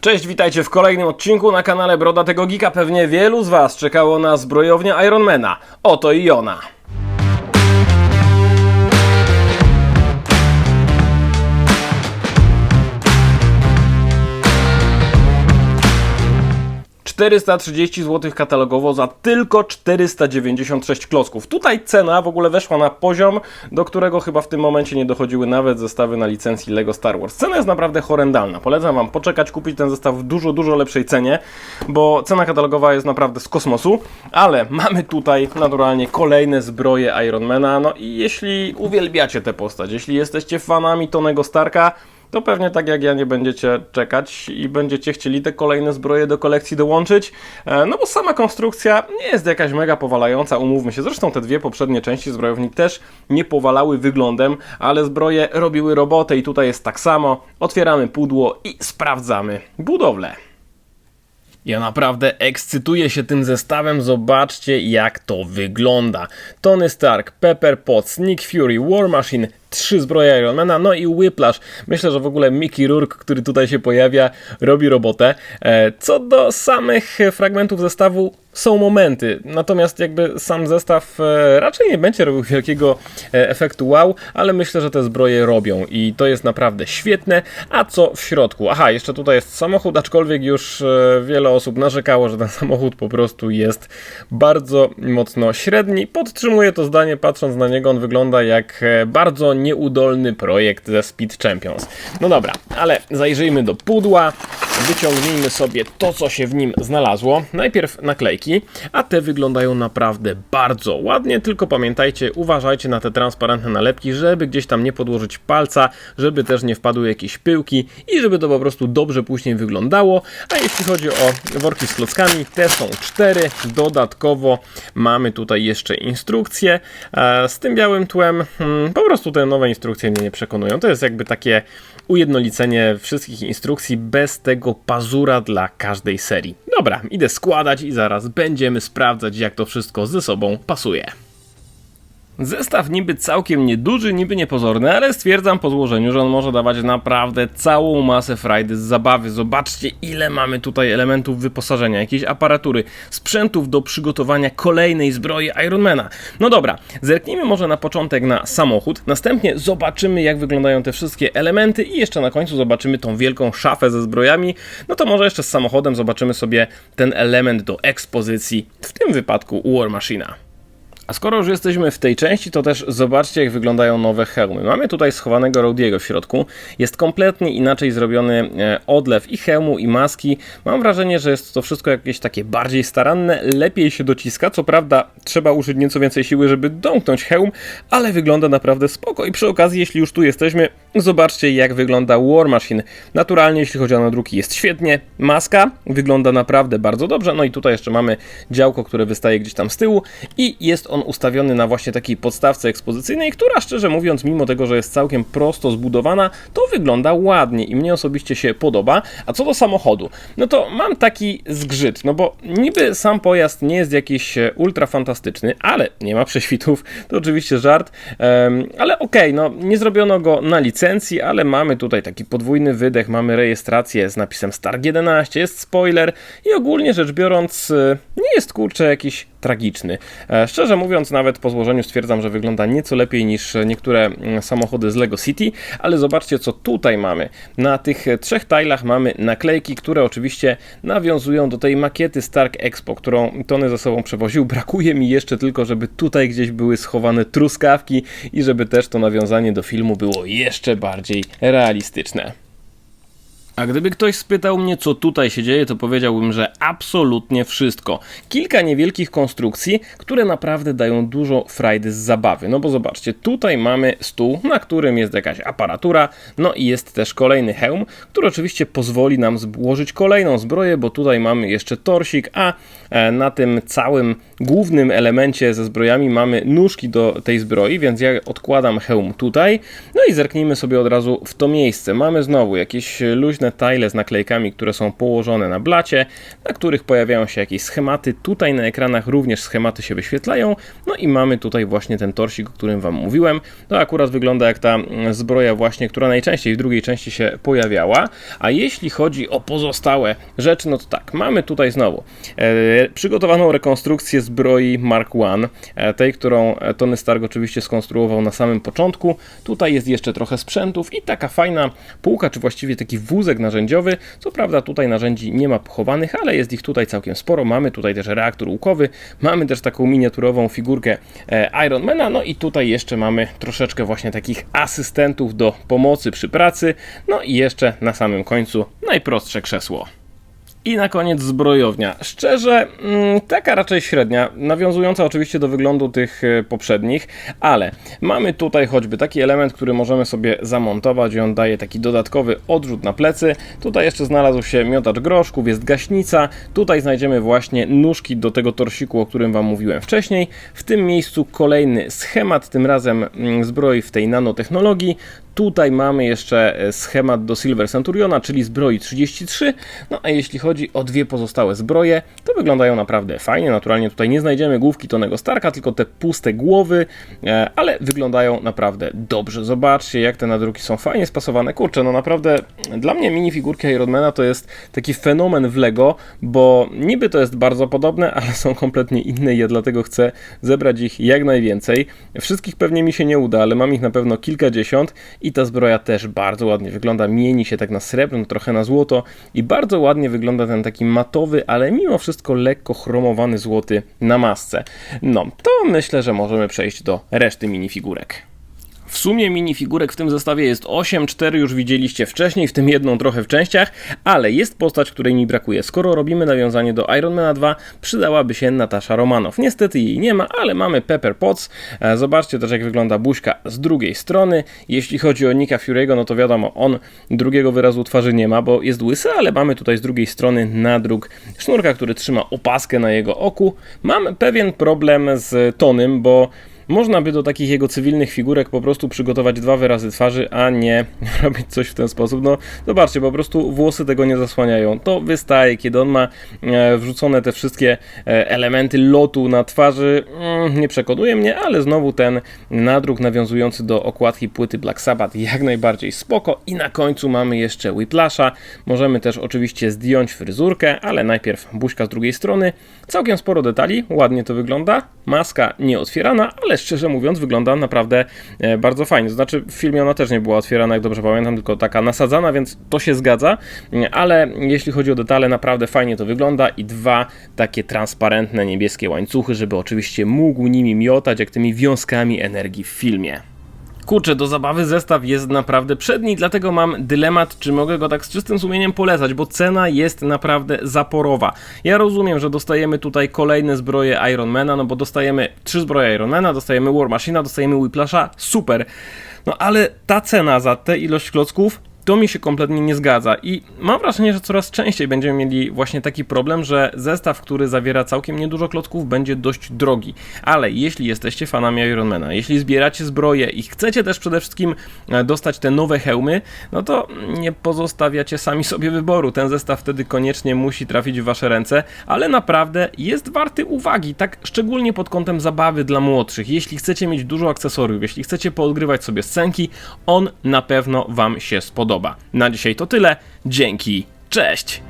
Cześć, witajcie w kolejnym odcinku na kanale Brodatego Gika. Pewnie wielu z Was czekało na zbrojownię Ironmana. Oto i ona. ...430 zł katalogowo za tylko 496 klocków. Tutaj cena w ogóle weszła na poziom, do którego chyba w tym momencie nie dochodziły nawet zestawy na licencji LEGO Star Wars. Cena jest naprawdę horrendalna. Polecam Wam poczekać, kupić ten zestaw w dużo, dużo lepszej cenie, bo cena katalogowa jest naprawdę z kosmosu, ale mamy tutaj naturalnie kolejne zbroje Ironmana, no i jeśli uwielbiacie tę postać, jeśli jesteście fanami Tonego Starka, to pewnie tak jak ja nie będziecie czekać i będziecie chcieli te kolejne zbroje do kolekcji dołączyć, e, no bo sama konstrukcja nie jest jakaś mega powalająca, umówmy się. Zresztą te dwie poprzednie części zbrojowni też nie powalały wyglądem, ale zbroje robiły robotę i tutaj jest tak samo. Otwieramy pudło i sprawdzamy budowlę. Ja naprawdę ekscytuję się tym zestawem, zobaczcie jak to wygląda. Tony Stark, Pepper Potts, Nick Fury, War Machine, trzy zbroje Ironmana, no i Whiplash. Myślę, że w ogóle Mickey Rourke, który tutaj się pojawia, robi robotę. E, Co do samych fragmentów zestawu, są momenty, natomiast jakby sam zestaw e, raczej nie będzie robił wielkiego e, efektu wow, ale myślę, że te zbroje robią i to jest naprawdę świetne. A co w środku? Aha, jeszcze tutaj jest samochód, aczkolwiek już e, wiele osób narzekało, że ten samochód po prostu jest bardzo mocno średni. Podtrzymuję to zdanie, patrząc na niego, on wygląda jak bardzo nieudolny projekt ze Speed Champions. No dobra, ale zajrzyjmy do pudła, wyciągnijmy sobie to, co się w nim znalazło. Najpierw naklejki, a te wyglądają naprawdę bardzo ładnie, tylko pamiętajcie, uważajcie na te transparentne nalepki, żeby gdzieś tam nie podłożyć palca, żeby też nie wpadły jakieś pyłki i żeby to po prostu dobrze później wyglądało. A jeśli chodzi o worki z klockami, te są cztery. Dodatkowo mamy tutaj jeszcze instrukcje e, z tym białym tłem. hmm, Po prostu te nowe instrukcje mnie nie przekonują. To jest jakby takie ujednolicenie wszystkich instrukcji bez tego pazura dla każdej serii. Dobra, idę składać i zaraz będziemy sprawdzać, jak to wszystko ze sobą pasuje. Zestaw niby całkiem nieduży, niby niepozorny, ale stwierdzam po złożeniu, że on może dawać naprawdę całą masę frajdy z zabawy. Zobaczcie, ile mamy tutaj elementów wyposażenia, jakiejś aparatury, sprzętów do przygotowania kolejnej zbroi Ironmana. No dobra, zerknijmy może na początek na samochód, następnie zobaczymy, jak wyglądają te wszystkie elementy i jeszcze na końcu zobaczymy tą wielką szafę ze zbrojami. No to może jeszcze z samochodem zobaczymy sobie ten element do ekspozycji, w tym wypadku War Machine'a. A skoro już jesteśmy w tej części, to też zobaczcie, jak wyglądają nowe hełmy. Mamy tutaj schowanego Rodiego w środku. Jest kompletnie inaczej zrobiony e, odlew i hełmu, i maski. Mam wrażenie, że jest to wszystko jakieś takie bardziej staranne, lepiej się dociska. Co prawda, trzeba użyć nieco więcej siły, żeby domknąć hełm, ale wygląda naprawdę spoko. I przy okazji, jeśli już tu jesteśmy, zobaczcie, jak wygląda War Machine. Naturalnie, jeśli chodzi o nadruki, jest świetnie. Maska wygląda naprawdę bardzo dobrze. No i tutaj jeszcze mamy działko, które wystaje gdzieś tam z tyłu i jest on ustawiony na właśnie takiej podstawce ekspozycyjnej, która szczerze mówiąc, mimo tego, że jest całkiem prosto zbudowana, to wygląda ładnie i mnie osobiście się podoba. A co do samochodu, no to mam taki zgrzyt, no bo niby sam pojazd nie jest jakiś e, ultra fantastyczny, ale nie ma prześwitów, to oczywiście żart, ale okej, no nie zrobiono go na licencji, ale mamy tutaj taki podwójny wydech, mamy rejestrację z napisem Stark 11, jest spoiler i ogólnie rzecz biorąc e, nie jest kurczę jakiś tragiczny. E, Szczerze mówiąc, nawet po złożeniu stwierdzam, że wygląda nieco lepiej niż niektóre mm, samochody z Lego City, ale zobaczcie, co tutaj mamy. Na tych trzech tajlach mamy naklejki, które oczywiście nawiązują do tej makiety Stark Expo, którą Tony ze sobą przewoził. Brakuje mi jeszcze tylko, żeby tutaj gdzieś były schowane truskawki i żeby też to nawiązanie do filmu było jeszcze bardziej realistyczne. A gdyby ktoś spytał mnie, co tutaj się dzieje, to powiedziałbym, że absolutnie wszystko. Kilka niewielkich konstrukcji, które naprawdę dają dużo frajdy z zabawy. No bo zobaczcie, tutaj mamy stół, na którym jest jakaś aparatura, no i jest też kolejny hełm, który oczywiście pozwoli nam złożyć kolejną zbroję, bo tutaj mamy jeszcze torsik, a e, na tym całym głównym elemencie ze zbrojami mamy nóżki do tej zbroi, więc ja odkładam hełm tutaj, no i zerknijmy sobie od razu w to miejsce. Mamy znowu jakieś luźne różne z naklejkami, które są położone na blacie, na których pojawiają się jakieś schematy. Tutaj na ekranach również schematy się wyświetlają. No i mamy tutaj właśnie ten torsik, o którym Wam mówiłem. To akurat wygląda jak ta mm, zbroja właśnie, która najczęściej w drugiej części się pojawiała. A jeśli chodzi o pozostałe rzeczy, no to tak, mamy tutaj znowu e, przygotowaną rekonstrukcję zbroi Mark I, e, tej, którą Tony Stark oczywiście skonstruował na samym początku. Tutaj jest jeszcze trochę sprzętów i taka fajna półka, czy właściwie taki wózek narzędziowy. Co prawda tutaj narzędzi nie ma pochowanych, ale jest ich tutaj całkiem sporo. Mamy tutaj też reaktor łukowy, mamy też taką miniaturową figurkę e, Ironmana, no i tutaj jeszcze mamy troszeczkę właśnie takich asystentów do pomocy przy pracy. No i jeszcze na samym końcu najprostsze krzesło. I na koniec zbrojownia. Szczerze, mm, taka raczej średnia, nawiązująca oczywiście do wyglądu tych e, poprzednich, ale mamy tutaj choćby taki element, który możemy sobie zamontować i on daje taki dodatkowy odrzut na plecy. Tutaj jeszcze znalazł się miotacz groszków, jest gaśnica. Tutaj znajdziemy właśnie nóżki do tego torsiku, o którym Wam mówiłem wcześniej. W tym miejscu kolejny schemat, tym razem mm, zbroi w tej nanotechnologii. Tutaj mamy jeszcze e, schemat do Silver Centuriona, czyli zbroi 33. No a jeśli chodzi o dwie pozostałe zbroje, to wyglądają naprawdę fajnie. Naturalnie tutaj nie znajdziemy główki Tonego Starka, tylko te puste głowy, e, ale wyglądają naprawdę dobrze. Zobaczcie, jak te nadruki są fajnie spasowane. Kurczę, no naprawdę dla mnie minifigurki Ironmana to jest taki fenomen w Lego, bo niby to jest bardzo podobne, ale są kompletnie inne i ja dlatego chcę zebrać ich jak najwięcej. Wszystkich pewnie mi się nie uda, ale mam ich na pewno kilkadziesiąt i ta zbroja też bardzo ładnie wygląda, mieni się tak na srebrno, trochę na złoto i bardzo ładnie wygląda ten taki matowy, ale mimo wszystko lekko chromowany złoty na masce. No, to myślę, że możemy przejść do reszty minifigurek. W sumie minifigurek w tym zestawie jest 8, 4 już widzieliście wcześniej, w tym jedną trochę w częściach, ale jest postać, której mi brakuje. Skoro robimy nawiązanie do Ironmana 2, przydałaby się Natasza Romanow. Niestety jej nie ma, ale mamy Pepper Potts. E, Zobaczcie też jak wygląda buźka z drugiej strony. Jeśli chodzi o Nika Fury'ego, no to wiadomo, on drugiego wyrazu twarzy nie ma, bo jest łysy, ale mamy tutaj z drugiej strony nadruk sznurka, który trzyma opaskę na jego oku. Mam pewien problem z Tonym, bo można by do takich jego cywilnych figurek po prostu przygotować dwa wyrazy twarzy, a nie robić coś w ten sposób. No, zobaczcie, po prostu włosy tego nie zasłaniają. To wystaje, kiedy on ma e, wrzucone te wszystkie e, elementy lotu na twarzy. Mm, nie przekonuje mnie, ale znowu ten nadruk nawiązujący do okładki płyty Black Sabbath jak najbardziej spoko. I na końcu mamy jeszcze Whiplasha. Możemy też oczywiście zdjąć fryzurkę, ale najpierw buźka z drugiej strony. Całkiem sporo detali, ładnie to wygląda. Maska nieotwierana, ale szczerze mówiąc wygląda naprawdę e, bardzo fajnie. Znaczy w filmie ona też nie była otwierana, jak dobrze pamiętam, tylko taka nasadzana, więc to się zgadza, E, ale jeśli chodzi o detale, naprawdę fajnie to wygląda i dwa takie transparentne niebieskie łańcuchy, żeby oczywiście mógł nimi miotać, jak tymi wiązkami energii w filmie. Kurczę, do zabawy zestaw jest naprawdę przedni, dlatego mam dylemat, czy mogę go tak z czystym sumieniem polecać, bo cena jest naprawdę zaporowa. Ja rozumiem, że dostajemy tutaj kolejne zbroje Ironmana, no bo dostajemy trzy zbroje Ironmana, dostajemy War Machina, dostajemy Whiplasha, super. No ale ta cena za tę ilość klocków to mi się kompletnie nie zgadza i mam wrażenie, że coraz częściej będziemy mieli właśnie taki problem, że zestaw, który zawiera całkiem niedużo klocków, będzie dość drogi. Ale jeśli jesteście fanami Ironmana, jeśli zbieracie zbroje i chcecie też przede wszystkim e, dostać te nowe hełmy, no to nie pozostawiacie sami sobie wyboru. Ten zestaw wtedy koniecznie musi trafić w wasze ręce, ale naprawdę jest warty uwagi, tak szczególnie pod kątem zabawy dla młodszych. Jeśli chcecie mieć dużo akcesoriów, jeśli chcecie poodgrywać sobie scenki, on na pewno wam się spodoba. Na dzisiaj to tyle. Dzięki. Cześć!